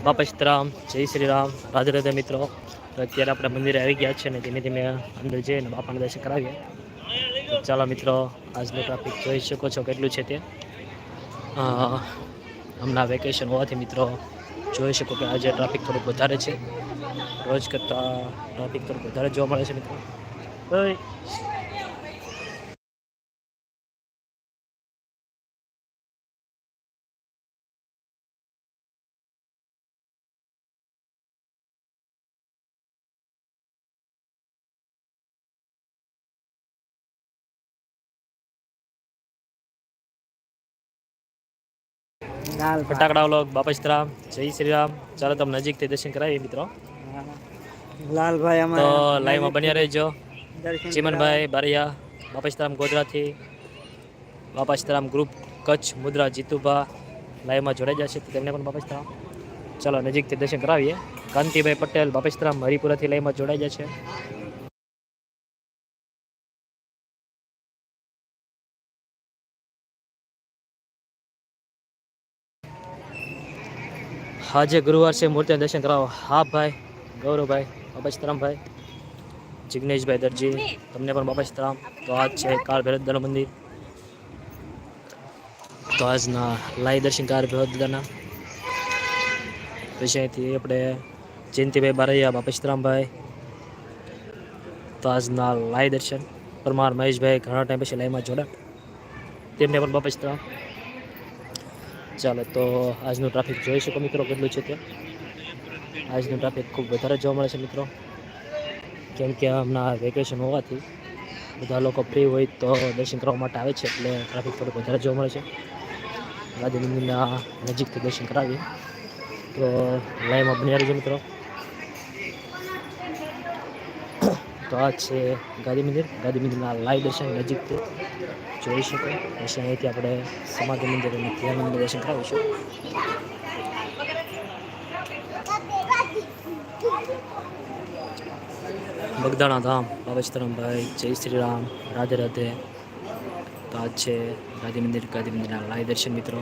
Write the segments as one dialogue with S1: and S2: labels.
S1: બાપા સીતારામ જય શ્રી રામ. રાધે રાધે મિત્રો અત્યારે આપણે મંદિરે આવી ગયા છે ને ધીમે ધીમે અંદર જઈને બાપાને દર્શન કરાવીએ. ચાલો મિત્રો, આજનો ટ્રાફિક જોઈ શકો છો કેટલું છે તે. હમણાં વેકેશન હોવાથી મિત્રો, જોઈ શકો કે આજે ટ્રાફિક થોડુંક વધારે છે. રોજ કરતાં ટ્રાફિક થોડુંક વધારે જોવા મળે છે મિત્રો. ફટાકડા વ્લોગ બાપા સીતારામ જય શ્રી રામ. ચાલો તમે નજીકથી દર્શન કરાવીએ મિત્રો.
S2: લાલભાઈ
S1: તો લાઈવમાં બન્યા રહેજો. ચિમનભાઈ બારિયા બાપા સીતારામ ગોધરાથી બાપા સીતારામ ગ્રુપ કચ્છ મુદ્રા જીતુભા લાઈવમાં જોડાઈ જશે. તો તેમને પણ બાપા સીતારામ ચાલો નજીકથી દર્શન કરાવીએ. કાંતિભાઈ પટેલ બાપા સીતારામ હરિપુરાથી લાઈવમાં જોડાઈ જશે. આજે ગુરુવાર છે મૂર્તિ દર્શન કરાવો. હા ભાઈ, ગૌરવભાઈ બાપા સીતારામભાઈ જિગ્નેશભાઈ દરજી, તમને પણ બાબા સીતારામ તો આજ છે કાળ ભૈરવદાનું મંદિર. તો આજના લાઈ દર્શન કાર ભૈરવદાના પછી અહીંથી આપણે જયંતિભાઈ બારૈયા બાપા સીતારામભાઈ તો આજના લાઈ દર્શન. પરમાર મહેશભાઈ ઘણા ટાઈમ પછી લાઈમાં જોડા તેમને પણ બાપા સીતારામ ચાલો તો આજનું ટ્રાફિક જોઈ શકો મિત્રો કેટલું છે તે. આજનું ટ્રાફિક ખૂબ વધારે જોવા મળે છે મિત્રો. કેમ કે હમણાં વેકેશન હોવાથી બધા લોકો ફ્રી હોય તો દર્શન કરવા માટે આવે છે એટલે ટ્રાફિક થોડું વધારે જોવા મળે છે. ગાંધી મંદિરના નજીકથી દર્શન કરાવીએ. તો લાઈવમાં બની રહેજો મિત્રો. તો આ છે ગાંધી મંદિર. ગાંધી મંદિરના લાઈવ દર્શન નજીકથી જોઈ શકો. પછી અહીંથી આપણે સમાધિ મંદિર અને ધ્યાન મંદિર દર્શન કરાવીશું. બગદાણા ધામ બાબા જય શ્રી રામ રાધે રાધે. તો આજ છે ગાંધી મંદિર. ગાંધી મંદિરના લાઈ દર્શન મિત્રો.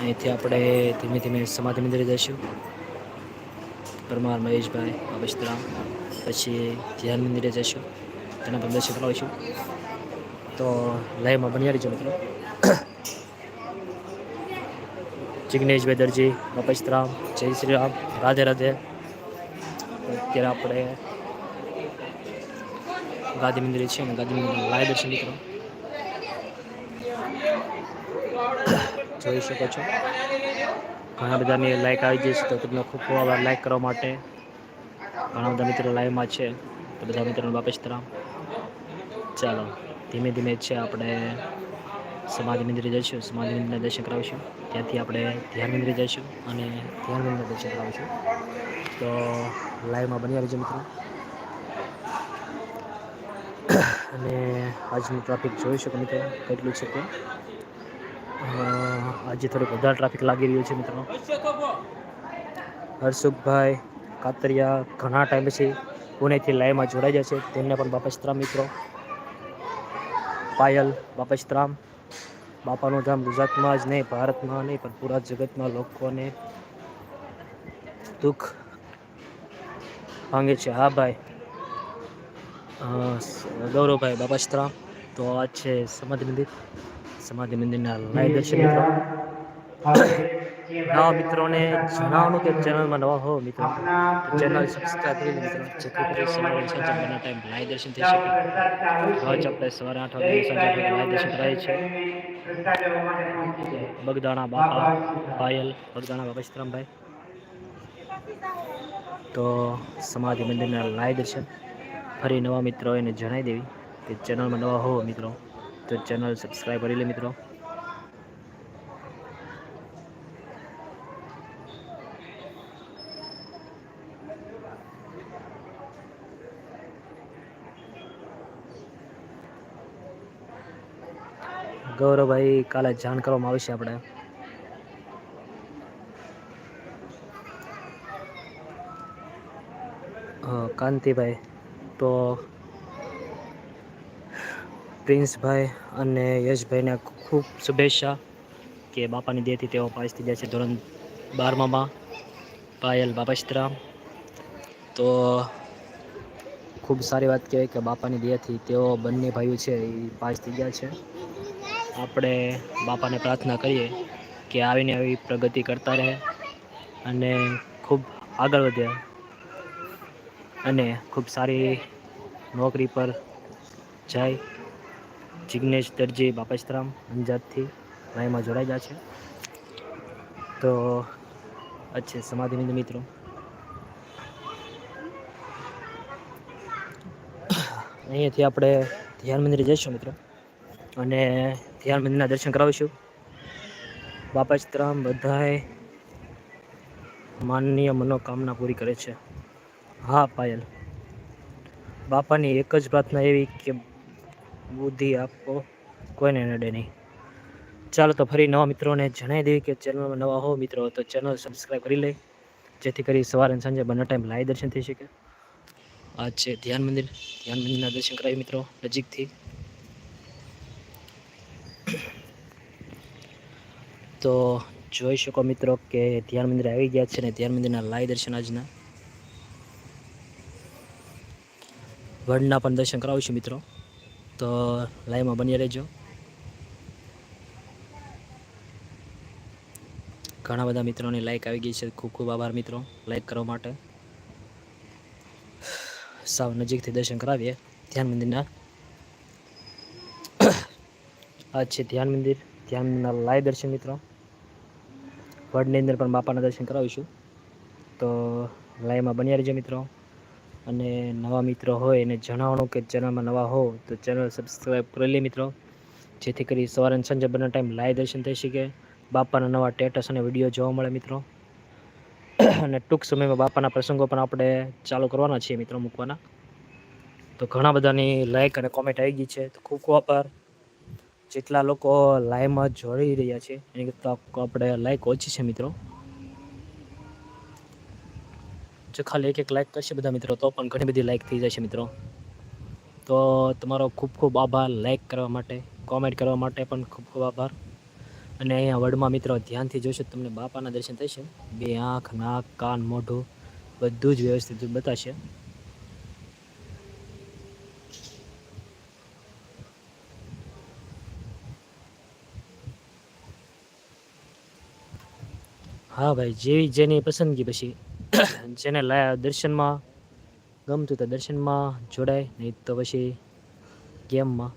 S1: અહીંથી આપણે ધીમે ધીમે સમાધિ મંદિરે જઈશું. પરમાર મહેશભાઈ બાબા પછી ધ્યાન મંદિરે જઈશું તેના પણ દર્શન કરાવીશું તો લાઈવમાં બન્યા રહીજો મિત્રો. જિગ્નેશભાઈ દરજી બાપા જય શ્રી રામ, રાધે રાધે. અત્યારે આપણે ગાંધી મંદિરે છે અને ગાંધી મંદિર લાઈવ દર્શન મિત્રો. જોઈ શકો છો. ઘણા બધાની લાઇક આવી જશે તો તમને ખૂબ ખૂબ આભાર લાઇક કરવા માટે. ઘણા બધા મિત્રો લાઈવમાં છે. તો બધા મિત્રોને વાપસ તરામ. ચાલો, ધીમે ધીમે છે આપણે સમાધિ મંદિરે જઈશું. સમાધિ મંદિરના દર્શન કરાવીશું. ત્યાંથી આપણે ધ્યાન મંદિરે જઈશું અને ધ્યાન મંદિરના દર્શન કરાવીશું. તો લાઈવમાં બની રહેજો મિત્રો. અને આજનું ટ્રાફિક જોઈ શકો મિત્રો. કેટલું છે તે? આજે થોડુંક વધારે ટ્રાફિક લાગી રહ્યું છે મિત્રો હર્ષુખભાઈ કાતરિયા ઘણા ટાઈમ પછી પુણેથી લાઈવમાં જોડાઈ જશે. તેમને પણ બાપસ્ત્રામ સીતારામ મિત્રો. પાયલ બાપસ્ત્રામ બાપાનું ધામ ગુજરાતમાં જ નહીં, ભારતમાં નહીં, પણ પૂરા જગતમાં લોકોને દુઃખ ભાંગે છે. હા ભાઈ. ગૌરવભાઈ બાપસ્ત્રામ તો આ છે સમાધિ મંદિર સમાધિ મંદિરના લાઈવ દર્શન મિત્રો. નવા મિત્રોને જણાવવાનું કે ચેનલમાં નવા હો મિત્રો ચેનલ સબસ્ક્રાઈબ કરી મિત્રો. જેથી કરી સવારે સાંજે બંને ટાઈમ લાઈવ દર્શન થઈ શકે. રોજ આપણે સવારે આઠ વાગે સાંજે લાઈવ દર્શન કરાવીએ છે બગદાણા બાપા પાયલ બગદાણા બાપા શ્રમભાઈ તો સમાધિ મંદિરના લાઈવ દર્શન ફરી નવા મિત્રો એને જણાવી દેવી કે ચેનલમાં નવા હો મિત્રો. તો ચેનલ સબસ્ક્રાઈબ કરી લે મિત્રો. ગૌરવભાઈ કાલે જાણ કરવામાં આવશે આપણે. કાંતિભાઈ તો પ્રિન્સભાઈ અને યશભાઈને ખૂબ શુભેચ્છા કે બાપાની દેહથી તેઓ પાસ થઈ જાય છે ધોરણ બારમામાં, પાયલ બાપસ્તરામ તો ખૂબ સારી વાત કહેવાય કે બાપાની દયાથી તેઓ બંને ભાઈઓ છે એ પાસ થઈ ગયા છે. આપણે બાપાને પ્રાર્થના કરીએ કે આવીને આવી પ્રગતિ કરતા રહે અને ખૂબ આગળ વધે અને ખૂબ સારી નોકરી પર જાય. જિગ્નેશ દરજી બાપસ્તરામ અંજાદથી લાઈમાં જોડાઈ ગયા છે. તો અચ્છે સમાધિનિંદ મિત્રો. અહીંયાથી આપણે ધ્યાન મંદિરે જઈશું મિત્રો. અને ધ્યાન મંદિરના દર્શન કરાવીશું. બાપાચરામ બધાએ માનનીય મનોકામના પૂરી કરે છે. હા, પાયલ. બાપાની એક જ પ્રાર્થના એવી કે બુદ્ધિ આપો, કોઈને નડે નહીં. ચાલો તો ફરી નવા મિત્રોને જણાવી દઈએ કે ચેનલમાં નવા હો મિત્રો, તો ચેનલ સબસ્ક્રાઈબ કરી લે. જેથી કરી સવારે અને સાંજે બંને ટાઈમ લાઈવ દર્શન થઈ શકે. આ છે ધ્યાન મંદિર. ધ્યાન મંદિરના દર્શન કરાવી મિત્રો, નજીકથી. તો જોઈ શકો મિત્રો કે ધ્યાન મંદિર આવી ગયા છે ને ધ્યાન મંદિરના લાઈવ દર્શન આજના. વડના પણ દર્શન કરાવીશું મિત્રો. તો લાઈવમાં બની રહેજો. ઘણા બધા મિત્રોની લાઈક આવી ગઈ છે. ખૂબ ખૂબ આભાર મિત્રો લાઈક કરવા માટે. સાવ નજીકથી દર્શન કરાવીએ. ધ્યાન મંદિરના. આ છે ધ્યાન મંદિર. ધ્યાન મંદિરના લાઈવ દર્શન મિત્રો. વડની અંદર પણ બાપાના દર્શન કરાવીશું. તો લાઈવમાં બન્યા રહેજો મિત્રો. અને નવા મિત્રો હોય એને જણાવવાનું કે ચેનલમાં નવા હો, તો ચેનલ સબસ્ક્રાઈબ કરી લે મિત્રો. જેથી કરી સવારે અને સાંજે બંને ટાઈમ લાઈવ દર્શન થઈ શકે. બાપાના નવા સ્ટેટસ અને વીડિયો જોવા મળે મિત્રો. અને ટૂંક સમયમાં બાપાના પ્રસંગો પણ આપણે ચાલુ કરવાના છીએ મિત્રો મૂકવાના. તો ઘણા બધાની લાઈક અને કોમેન્ટ આવી ગઈ છે. તો ખૂબ ખૂબ આભાર. જેટલા લોકો લાઈવમાં જોડી રહ્યા છે, એની કરતાં આપણે લાઈક ઓછી છે મિત્રો. જો ખાલી એક એક લાઇક કરશે બધા મિત્રો, તો પણ ઘણી બધી લાઇક થઈ જશે મિત્રો. તો તમારો ખૂબ ખૂબ આભાર લાઇક કરવા માટે કોમેન્ટ કરવા માટે પણ ખૂબ ખૂબ આભાર. અને અહીંયા વડમાં મિત્રો ધ્યાનથી જોશો તમને બાપાના દર્શન થશે. બે આંખ, નાક, કાન, મોઢું બધું જ વ્યવસ્થિત બતાશે. હા ભાઈ, જેવી જેની પસંદગી પછી જેને લાયા દર્શનમાં, ગમતું તો દર્શનમાં જોડાય, નહીં તો પછી ગેમમાં.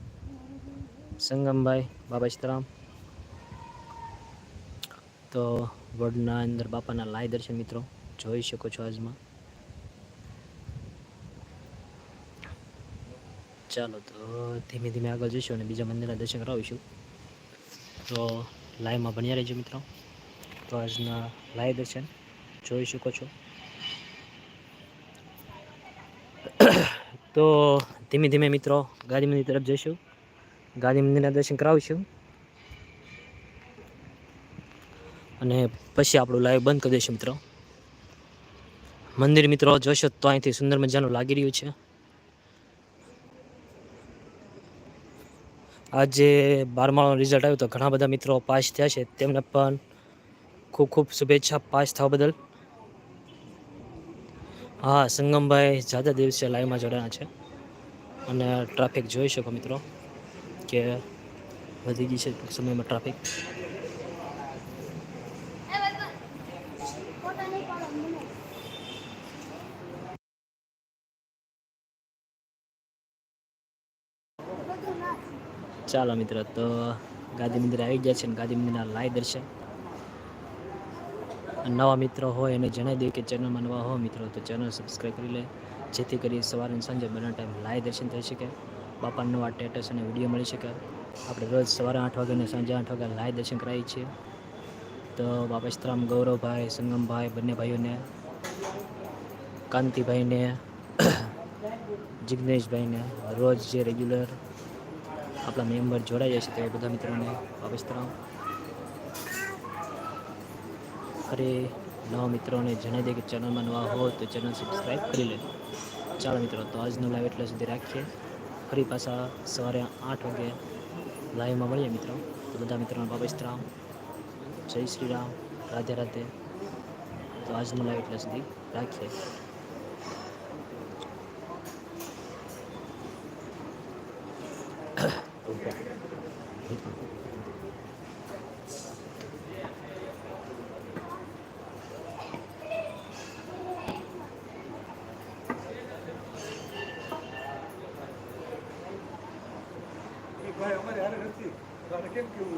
S1: સંગમભાઈ, બાબા સીતારામ. તો વડના અંદર બાપાના લાય દર્શન મિત્રો, જોઈ શકો છો આજમાં. ચાલો તો ધીમે ધીમે આગળ જઈશું અને બીજા મંદિરના દર્શન કરાવીશું. તો લાઈવમાં ભણ્યા રહેજો મિત્રો. તો આજના લાઈવ દર્શન જોઈ શકો છો. તો ધીમે ધીમે મિત્રો ગાંધી મંદિર તરફ જઈશું. ગાંધી મંદિરના દર્શન કરાવીશું. અને પછી આપણું લાઈવ બંધ કરી દઈશું મિત્રો. મંદિર મિત્રો જોશો તો અહીંથી સુંદર મજાનું લાગી રહ્યું છે. આજે બારમાળાનું રિઝલ્ટ આવ્યું તો ઘણા બધા મિત્રો પાસ થયા છે. તેમને પણ ખૂબ ખૂબ શુભેચ્છા પાસ થવા બદલ. હા, સંગમભાઈ જાદા દિવસે લાઈવમાં જોડાયા છે. અને ટ્રાફિક જોઈ શકો મિત્રો કે વધી ગઈ છે સમયમાં ટ્રાફિક. ચાલો મિત્રો, તો ગાંધી મંદિર આવી ગયા છે ને ગાંધી મંદિરના લાઈ દર્શન. નવા મિત્રો હોય એને જણાવી દઈએ કે ચેનલમાં નવા હો મિત્રો, તો ચેનલ સબસ્ક્રાઈબ કરી લે. જેથી કરી સવારે અને સાંજે બંને ટાઈમ લાઈવ દર્શન થઈ શકે. બાપાનું નવા સ્ટેટસ અને વીડિયો મળી શકે. આપણે રોજ સવારે આઠ વાગે અને સાંજે આઠ વાગે લાઈવ દર્શન કરાવીએ છીએ. તો બાપા સીતારામ ગૌરવભાઈ, સંગમભાઈ બંને ભાઈઓને, કાંતિભાઈને, જિગ્નેશભાઈને રોજ જે રેગ્યુલર આપણા મેમ્બર જોડાઈ જાય છે તે બધા મિત્રોને, બાપા ફરી નવા મિત્રોને જણાવી દે કે ચેનલમાં નવા હો તો ચેનલ સબસ્ક્રાઈબ કરી લે ચાલો મિત્રો, તો આજનો લાઈવ એટલા સુધી રાખીએ. ફરી પાછા સવારે આઠ વાગે લાઈવમાં મળીએ મિત્રો. તો બધા મિત્રોને બાબા સીતારામ જય શ્રી રામ. રાધે રાધે. તો આજનો લાઈવ એટલા સુધી રાખીએ.
S3: ભાઈ તારે કેમ